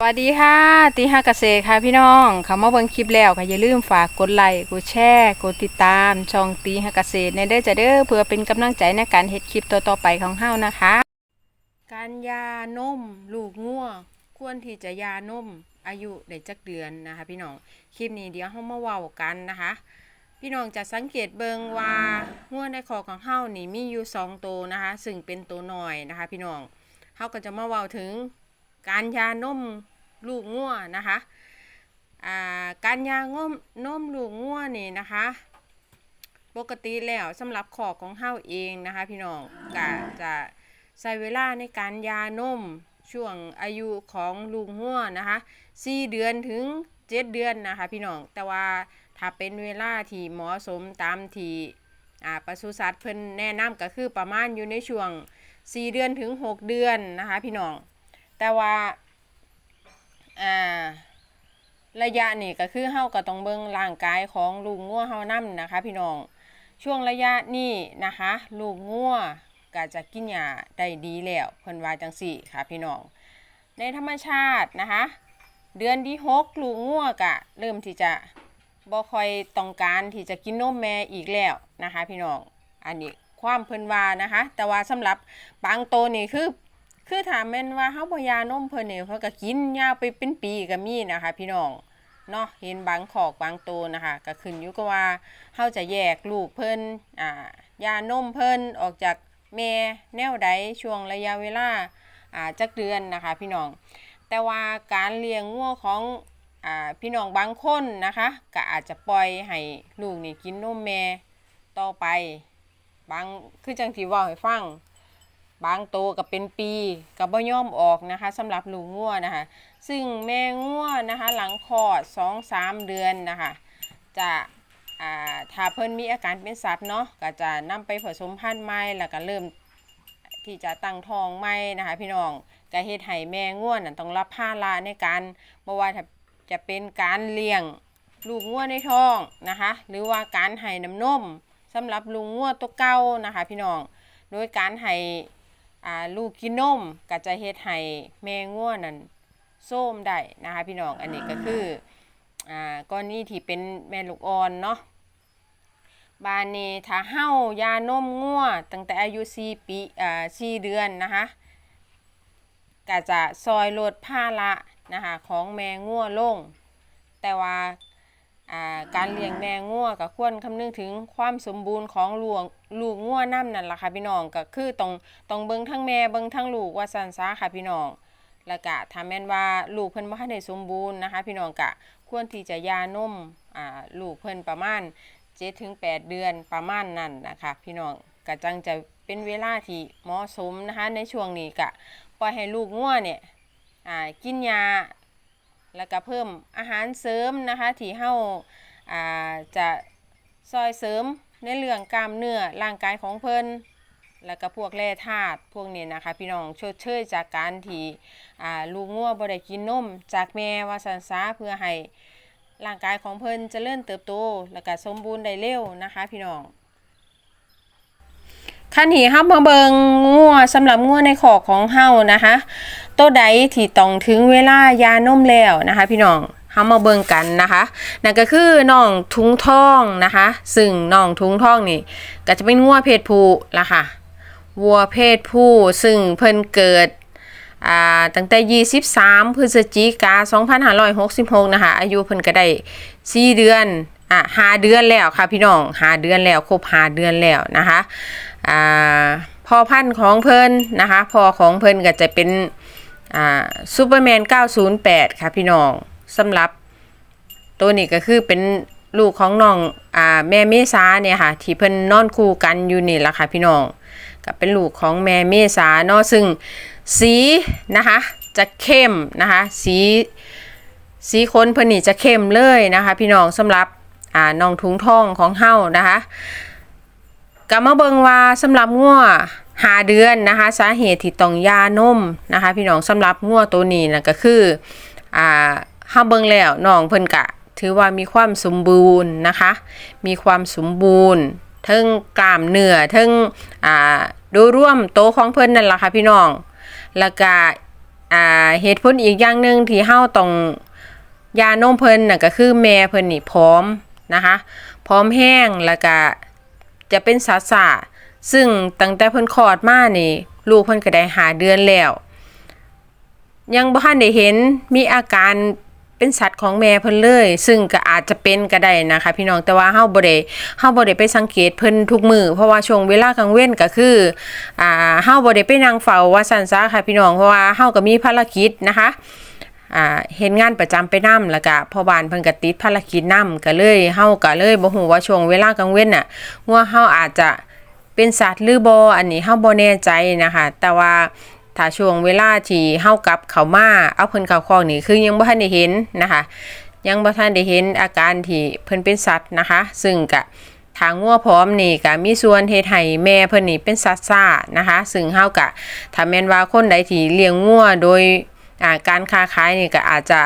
สวัสดีค่ะตีห้าเกษตรค่ะพี่น้องเขามาเบิ่งคลิปแล้วก็อย่าลืมฝากกดไลค์กดแชร์กดติดตาม ช่องตีห้าเกษตรในเด้อจะเด้อเพื่อเป็นกำลังใจในการเฮ็ดคลิปต่อๆไปของเฮานะคะ การยานมลูกงัวควรที่จะยานมอายุได้จักเดือนนะคะ พี่น้องคลิปนี้เดี๋ยวเฮามาเว้ากันนะคะ พี่น้องจะสังเกตเบิงว่างัวในคอของเฮานี่มีอยู่สองตัวนะคะ ซึ่งเป็นตัวน้อยนะคะ พี่น้องเฮาก็จะมาเว้าถึง การยานมลูกงัวนะคะการยางมนมลูกงัวนี่นะคะ ปกติแล้วสำหรับขอกของเฮาเองนะคะ พี่น้องก็จะใช้เวลาในการยานมช่วงอายุของลูกงัวนะคะ4เดือนถึง7เดือนนะคะพี่น้องแต่ว่าถ้าเป็นเวลาที่เหมาะสมตามที่ปศุสัตว์เพิ่นแนะนำก็คือประมาณอยู่ในช่วง4เดือนถึง6เดือนนะคะพี่น้อง แต่ว่าอ่าระยะนี่ก็คือเฮาก็ต้องเบิ่งร่างกายของลูกงัวเฮานํนะคะ พี่น้อง ช่วงระยะนี้นะคะ ลูกงัวก็จะกินหญ้าได้ดีแล้วเพิ่นว่าจังซี่ค่ะพี่น้อง ในธรรมชาตินะคะ เดือนที่หกลูกงัวก็เริ่มที่จะบ่ค่อยต้องการที่จะกินนมแม่อีกแล้วนะคะ พี่น้อง อันนี้ความเพิ่นว่านะคะ แต่ว่าสำหรับบางโตวนี่คือ คือถามแม่นว่าเฮาบ่ยานมเพิ่นนี่เพิ่นก็กินยาวไปเป็นปีก็มีนะคะพี่น้องเนาะเห็นบางขอกบางโตวนะคะก็ขึ้นอยู่กับว่าเฮาจะแยกลูกเพิ่นอ่ายานมเพิ่นออกจากแม่แนวใดช่วงระยะเวลาอ่าจักเดือนนะคะพี่น้อง แต่ว่าการเลี้ยงงัวของอ่าพี่น้องบางคนนะคะก็อาจจะปล่อยให้ลูกนี่กินนมแม่ต่อไปบางคือจังที่เว้าให้ฟัง บางโตวก็เป็นปีก็บ่ยอมออกนะคะสำหรับลูกงัวนะคะ ซึ่งแม่งัวนะคะหลังคลอด2-3เดือนนะคะจะอ่าถ้าเพิ่นมีอาการเป็นสัตว์เนาะก็จะนำไปผสมพันธุ์ใหม่แล้วก็เริ่มที่จะตั้งท้องใหม่นะคะ พี่น้องก็เฮ็ดให้แม่งัวนต้องรับภาระในการบ่ว่าจะเป็นการเลี้ยงลูกงัวในท้องนะคะ หรือว่าการให้น้ำนมสำหรับลูกงัวตัวเก่านะคะ พี่น้องโดยการให้ อ่าลูกกินนมก็จะเฮ็ดให้แม่ง่วนั่นส้มได้นะคะพี่น้องอันนี้ก็คืออ่ากรณีที่เป็นแม่ลูกอ่อนเนาะบานนี้ถ้าเฮายานมงัวตั้งแต่อายุ4ปีอ่า4เดือนนะคะก็จะซอยลดภาระนะคะของแม่งัวลง แต่ว่า การเลี้ยงแม่งัวก็ควรคำนึงถึงความสมบูรณ์ของลูกลูกงัวน้ำนั่นล่ะค่ะพี่น้องก็คือต้องต้องเบิ่งทั้งแม่เบิ่งทั้งลูกว่าซั่นซะค่ะพี่น้องแล้วก็ถ้าแม่นว่าลูกเพิ่นบ่ทันได้สมบูรณ์นะคะ พี่น้องก็ควรที่จะยานมอ่าลูกเพิ่นประมาณ7ถึง8เดือนประมาณนั้นนะคะ พี่น้องก็จังจะเป็นเวลาที่เหมาะสมนะคะ ในช่วงนี้ก็ปล่อยให้ลูกงัวเนี่ยอ่ากินยา แล้วก็เพิ่มอาหารเสริมนะคะที่เฮาอ่าจะซอยเสริมในเรื่องกล้ามเนื้อร่างกายของเพิ่นแล้วก็พวกแร่ธาตุพวกนี้นะคะ พี่น้องชดเชยจากการที่อ่าลูกงัวบ่ได้กินนมจากแม่ว่าสันซาเพื่อให้ร่างกายของเพิ่นเจริญเติบโต แล้วก็สมบูรณ์ได้เร็วนะคะ พี่น้องคันที่เฮามาเบิงงัวสำหรับงัวในขอกของเฮานะคะ ตัวใดที่ต้องถึงเวลายานมแล้วนะคะ พี่น้องเฮามาเบิงกันนะคะนั่นก็คือน้องทุงทองนะคะ ซึ่งน้องทุงทองนี่ ก็จะเป็นงัวเพศผู้ละค่ะวัวเพศผู้ซึ่งเพิ่นเกิดตั้งแต่ 23 พฤศจิกา 2566 นะคะ อายุเพิ่นก็ได้ 4 เดือน อะ5เดือนแล้วค่ะพี่น้อง5เดือนแล้วครบ5เดือนแล้วนะคะ อ่า พ่อพันธุ์ของเพิ่นนะคะ พ่อของเพิ่นก็จะเป็น อ่าซูเปอร์แมน 908 ค่ะพี่น้องสำหรับ ตัวนี้ก็คือเป็นลูกของน้องอ่าแม่เมษาเนี่ยค่ะ ที่เพิ่นนอนคู่กันอยู่นี่ละค่ะพี่น้องก็เป็นลูกของแม่เมษาเนาะซึ่งสีนะคะจะเข้มนะคะสีสีขนเพิ่นนี่จะเข้มเลยนะคะ พี่น้องสำหรับอ่าน้องถุงทองของเฮานะคะก็มาเบิงว่าสำหรับงัว หาเดือนนะคะสาเหตุที่ต้องยานมนะคะพี่น้องสำหรับงัวตัวนี้นะก็คืออ่าเฮาเบิงแล้วน้องเพิ่นกะ ถือว่ามีความสมบูรณ์นะคะ มีความสมบูรณ์ทั้งกล้ามเนื้อทั้งอ่าดยรวมโตของเพิ่นนั่นล่ะค่ะพี่น้อง แล้วก็อ่าเหตุผลอีกอย่างหนึ่งที่เฮาต้องยานมเพิ่นน่ะก็คือแม่เพิ่นนี่พร้อมนะคะ พร้อมแห้งแล้วก็จะเป็นสาสา ซึ่งตั้งแต่เพิ่นคลอดมานี่ ลูกเพิ่นก็ได้หาเดือนแล้ว ยังบ่ทันได้เห็นมีอาการเป็นสัตว์ของแม่เพิ่นเลย ซึ่งก็อาจจะเป็นก็ได้นะคะ พี่น้องแต่ว่าเฮาบ่ได้เฮาบ่ได้ไปสังเกตเพิ่นทุกมือเพราะว่าช่วงเวลากลางเว้นก็คืออ่าเฮาบ่ได้ไปนั่งเฝ้าว่าซั่นซะค่ะ พี่น้องเพราะว่าเฮาก็มีภารกิจนะคะอ่าเฮ็ดงานประจำไปนํแล้วก็พ่อบ้านเพิ่นก็ติดภารกิจนํก็เลยเฮาก็เลยบ่ฮู้ว่าช่วงเวลากลางเว้นน่ะว่าเฮาอาจจะ เป็นสัตว์หรือบ่อันนี้เฮาบ่แน่ใจนะคะ แต่ว่าถ้าช่วงเวลาที่เฮากลับเข้ามาเอาเพิ่นเข้าคอกนี่คือยังบ่ทันได้เห็นนะคะ ยังบ่ทันได้เห็นอาการที่เพิ่นเป็นสัตว์นะคะ ซึ่งก็ทางงัวพร้อมนี่ก็มีส่วนเฮ็ดให้แม่เพิ่นนี่เป็นสัตว์ซ่านะคะ ซึ่งเฮาก็ถ้าแม่นว่าคนใดที่เลี้ยงงัวโดยาการค้าขายนี่ก็อาจจะ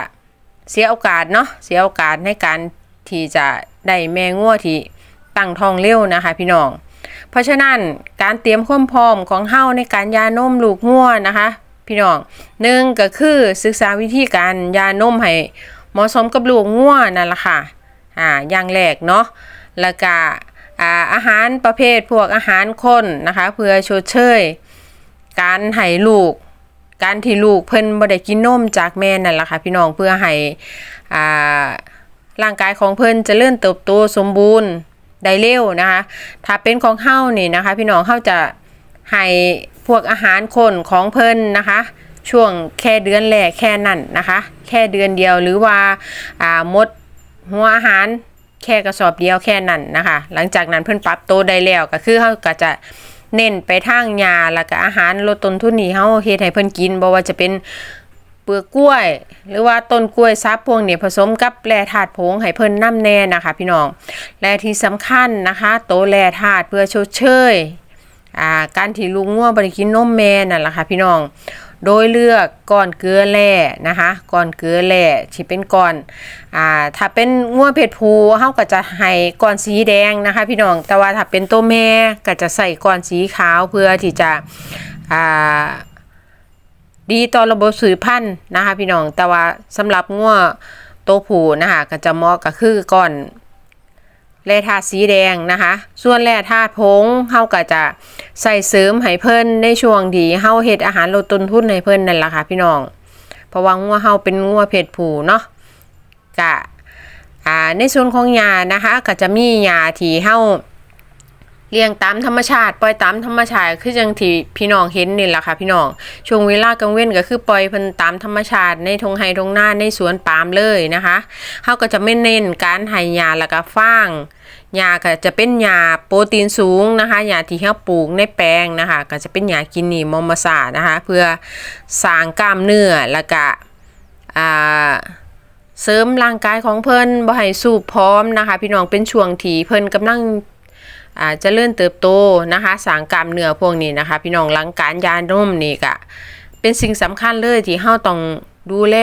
เสียโอกาสเนาะเสียโอกาสในการที่จะได้แม่งัวที่ตั้งท้องเร็วนะคะ พี่น้อง เพราะฉะนั้นการเตรียมความพร้อมของเฮาในการยานมลูกงัวนะคะ พี่น้องหนึ่งก็คือศึกษาวิธีการยานมให้เหมาะสมกับลูกงัวนั่นแหละค่ะอ่าอย่างแรกเนาะแล้วก็อาหารประเภทพวกอาหารข้นนะคะ เพื่อชดเชย การให้ลูก การที่ลูกเพิ่นบ่ได้กินนมจากแม่นั่นแหละค่ะพี่น้องเพื่อให้ร่างกายของเพิ่นจเจริญเติบโตสมบูรณ์ ได้เร็วนะคะ ถ้าเป็นของเฮานี่นะคะ พี่น้องเฮาจะให้พวกอาหารคนของเพิ่นนะคะ ช่วงแค่เดือนแรกแค่นั้นนะคะ แค่เดือนเดียวหรือว่าอ่าหมดหัวอาหารแค่กระสอบเดียวแค่นั้นนะคะ หลังจากนั้นเพิ่นปรับโตได้แล้วก็คือเฮาก็จะเน้นไปทางยาแล้วก็อาหารลดต้นทุนนี่เฮาเฮ็ดให้เพิ่นกินบ่ว่าจะเป็น เปลือกกล้วย หรือว่าต้นกล้วยซับพวกนี้ผสมกับแร่ธาตุผงให้เพิ่นน้ำแน่นะคะ พี่น้องและที่สำคัญนะคะ โตแร่ธาตุเพื่อชดเชยอ่าการที่ลุงงัวงบริกินนมแม่นั่นแหละค่ะพี่น้อง โดยเลือกก้อนเกลือแร่นะคะก้อนเกลือแร่ที่เป็นก้อนอ่าถ้าเป็นงัวงเพศผู้เฮาก็จะให้ก้อนสีแดงนะคะ พี่น้องแต่ว่าถ้าเป็นตัวแม่ก็จะใส่ก้อนสีขาวเพื่อที่จะอ่า ดีต่อระบบสืบพันธุ์นะคะพี่น้อง แต่ว่าสำหรับงัวโตผูนะคะก็จะเหมาะก็คือก่อนแร่ธาตุสีแดงนะคะ ส่วนแร่ธาตุผงเฮาก็จะใส่เสริมให้เพิ่นในช่วงที่เฮาเฮ็ดอาหารลดต้นทุนให้เพิ่นนั่นแหละค่ะพี่น้อง เพราะว่างัวเฮาเป็นงัวเพศผู้เนาะกะอ่าในส่วนของยานะคะก็จะมียาที่เฮา เลี้ยงตามธรรมชาติ ปล่อยตามธรรมชาติ คือจังที่พี่น้องเห็นนี่แหละค่ะพี่น้อง ช่วงเวลากลางเว้นก็คือปล่อยเพิ่นตามธรรมชาติในทงไฮทงหน้าในสวนปาล์มเลยนะคะเฮาก็จะไม่เน้นการให้ยาแล้วก็ฟางยาก็จะเป็นยาโปรตีนสูงนะคะยาที่เฮาปลูกในแปลงนะคะ ก็จะเป็นยากินนีมอมมาสานะคะ เพื่อสร้างกล้ามเนื้อแล้วก็เสริมร่างกายของเพิ่นบ่ให้สูบพร้อมนะคะ พี่น้องเป็นช่วงที่เพิ่นกำลัง อ่าเจะเลื่อนเติบโตนะคะสางกล้ามเนื้อพวกนี้นะคะ พี่น้องหลังการยานมนี่ก็เป็นสิ่งสำคัญเลยที่เฮาต้องดูแล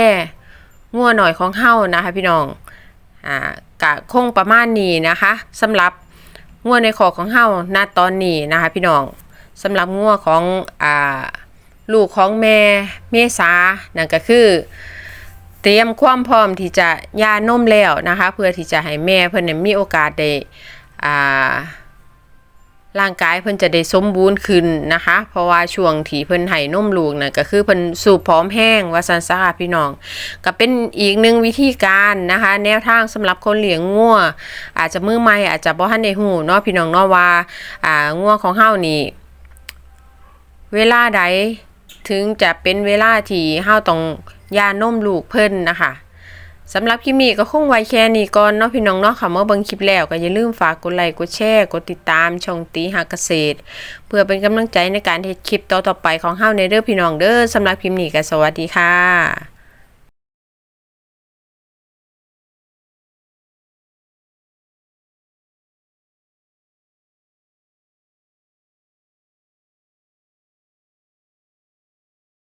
งัวหน่อยของเฮานะคะพี่น้องอ่ากะคงประมาณนี้นะคะสำหรับงัวในคอของเฮาณตอนนี้นะคะ พี่น้องสำหรับงัวของอ่าลูกของแม่เมษานั่นก็คือ เตรียมความพร้อมที่จะยานมแล้วนะคะ เพื่อที่จะให้แม่เพิ่นเนี่ยมีโอกาสได้อ่า ร่างกายเพิ่นจะได้สมบูรณ์ขึ้นนะคะ เพราะว่าช่วงที่เพิ่นให้นมลูกน่ะก็คือเพิ่นสูบพร้อมแห้งว่าซั่นซะค่ะพี่น้อง ก็เป็นอีกหนึ่งวิธีการนะคะ แนวทางสำหรับคนเลี้ยงงัวอาจจะมือใหม่อาจจะบ่ทันได้ฮู้เนาะพี่น้องเนาะว่าอ่างัวของเฮานี่เวลาใดถึงจะเป็นเวลาที่เฮาต้องยานมลูกเพิ่นนะคะ สำหรับคลิปนี้ก็คงไว้แค่นี้ก่อนเนาะพี่น้องเนาะค่ะเมื่อเบิ่งคลิปแล้วก็อย่าลืมฝากกดไลค์กดแชร์กดติดตามช่องตีหาเกษตร เพื่อเป็นกำลังใจในการเฮ็ดคลิปต่อๆไปของเฮาในเด้อพี่น้องเด้อสำหรับคลิปนี้ก็สวัสดีค่ะ